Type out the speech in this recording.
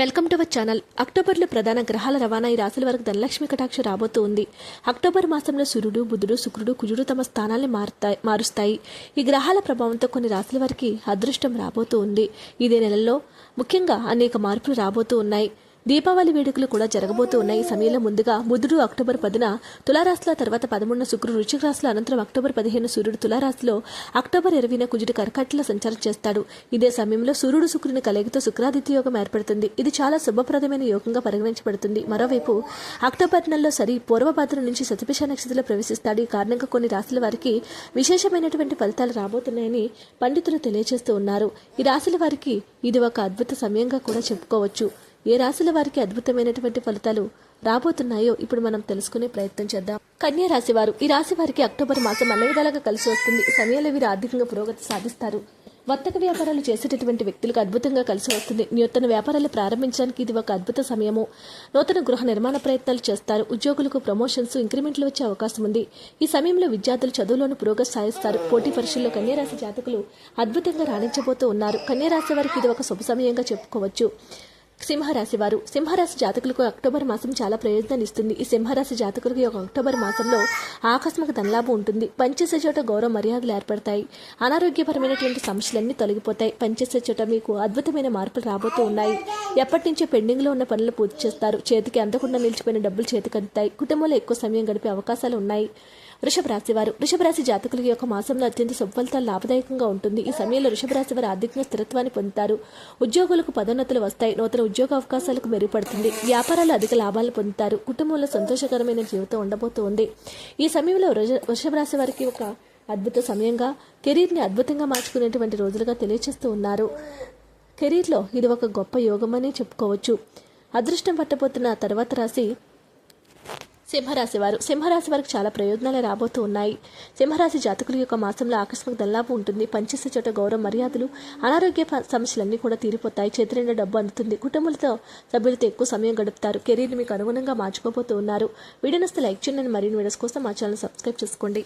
Welcome to our channel. అక్టోబర్లో ప్రధాన గ్రహాల రవాణా ఈ రాశుల వరకు ధనలక్ష్మి కటాక్ష రాబోతూ ఉంది అక్టోబర్ మాసంలో సూర్యుడు బుధుడు శుక్రుడు కుజుడు తమ స్థానాల్ని మారుతాయి మారుస్తాయి. ఈ గ్రహాల ప్రభావంతో కొన్ని రాశుల వారికి అదృష్టం రాబోతూ ఉంది ఇదే నెలలో ముఖ్యంగా అనేక మార్పులు రాబోతూ ఉన్నాయి. దీపావళి వేడుకలు కూడా జరగబోతూ ఉన్నాయి. ఈ సమయంలో ముందుగా బుధుడు అక్టోబర్ పదిన తులారాశిలో తర్వాత పదమూడున శుక్రుడు వృశ్చిక రాశిలో అనంతరం అక్టోబర్ పదిహేను సూర్యుడు తులారాశిలో అక్టోబర్ ఇరవైన కుజుడు కర్కట్లో సంచారం చేస్తాడు. ఇదే సమయంలో సూర్యుడు శుక్రుని కలయికతో శుక్రాదిత్య యోగం ఏర్పడుతుంది. ఇది చాలా శుభప్రదమైన యోగంగా పరిగణించబడుతుంది. మరోవైపు అక్టోబర్ నెలలో సరి పూర్వభద్ర నుంచి సతపిష నక్షత్రంలో ప్రవేశిస్తాడు. ఈ కారణంగా కొన్ని రాశుల వారికి విశేషమైనటువంటి ఫలితాలు రాబోతున్నాయని పండితులు తెలియజేస్తూ ఉన్నారు. ఈ రాశుల వారికి ఇది ఒక అద్భుత సమయంగా కూడా చెప్పుకోవచ్చు. ఏ రాశుల వారికి అద్భుతమైనటువంటి ఫలితాలు రాబోతున్నాయో ఇప్పుడు మనం తెలుసుకునే ప్రయత్నం చేద్దాం. కన్యా రాశి వారు ఈ రాశి వారికి అక్టోబర్ మాసం అన్ని విధాలుగా కలిసి వస్తుంది. సమయంలో వీరు ఆర్థికంగా పురోగతి సాధిస్తారు. వర్తక వ్యాపారాలు చేసేటటువంటి వ్యక్తులకు అద్భుతంగా కలిసి వస్తుంది. నూతన వ్యాపారాలు ప్రారంభించడానికి ఇది ఒక అద్భుత సమయము. నూతన గృహ నిర్మాణ ప్రయత్నాలు చేస్తారు. ఉద్యోగులకు ప్రమోషన్స్ ఇంక్రిమెంట్లు వచ్చే అవకాశం ఉంది. ఈ సమయంలో విద్యార్థులు చదువులోను పురోగతి సాధిస్తారు. పోటీ పరీక్షల్లో కన్యారాశి జాతకులు అద్భుతంగా రాణించబోతూ ఉన్నారు. కన్యారాశి వారికి ఇది ఒక శుభ సమయంగా చెప్పుకోవచ్చు. సింహరాశి వారు. సింహరాశి జాతకులకు అక్టోబర్ మాసం చాలా ప్రయోజనాన్ని ఇస్తుంది. ఈ సింహరాశి జాతకులకు ఒక యొక్క అక్టోబర్ మాసంలో ఆకస్మిక ధనలాభం ఉంటుంది. పనిచేసే చోట గౌరవ మర్యాదలు ఏర్పడతాయి. అనారోగ్యపరమైనటువంటి సమస్యలన్నీ తొలగిపోతాయి. పనిచేసే చోట మీకు అద్భుతమైన మార్పులు రాబోతూ ఉన్నాయి. ఎప్పటి నుంచో పెండింగ్లో ఉన్న పనులు పూర్తి చేస్తారు. చేతికి అందకుండా నిలిచిపోయిన డబ్బులు చేతికి అందుతాయి. కుటుంబంలో ఎక్కువ సమయం గడిపే అవకాశాలు ఉన్నాయి. వృషభ రాశి వారు. వృషభ రాశి జాతకులకి యొక్క మాసంలో అత్యంత సుఫలితాలు లాభదాయకంగా ఉంటుంది. ఈ సమయంలో వృషభ రాశి వారు ఆర్థికంగా స్థిరత్వాన్ని పొందుతారు. ఉద్యోగులకు పదోన్నతులు వస్తాయి. నూతన ఉద్యోగ అవకాశాలకు మెరుగుపడుతుంది. వ్యాపారాలు అధిక లాభాలు పొందుతారు. కుటుంబంలో సంతోషకరమైన జీవితం ఉండబోతోంది. ఈ సమయంలో వృష- వృషభ రాశి వారికి ఒక అద్భుత సమయంగా కెరీర్ని అద్భుతంగా మార్చుకునేటువంటి రోజులుగా తెలియచేస్తూ ఉన్నారు. కెరీర్లో ఇది ఒక గొప్ప యోగమని చెప్పుకోవచ్చు. అదృష్టం పట్టబోతున్న తర్వాత రాశి సింహరాశి వారు. సింహరాశి వారికి చాలా ప్రయోజనాలు రాబోతూ ఉన్నాయి. సింహరాశి జాతకుల యొక్క మాసంలో ఆకస్మిక దల్లాపు ఉంటుంది. పనిచేసే చోట గౌరవ మర్యాదలు అనారోగ్య సమస్యలన్నీ కూడా తీరిపోతాయి. చేతి నిండా డబ్బు అందుతుంది. కుటుంబాలతో సభ్యులతో ఎక్కువ సమయం గడుపుతారు. కెరీర్ని మీకు అనుగుణంగా మార్చుకోబోతూ ఉన్నారు. వీడియోని లైక్ చేయండి. మరిన్ని వీడియోస్ కోసం మా ఛానల్ సబ్స్క్రైబ్ చేసుకోండి.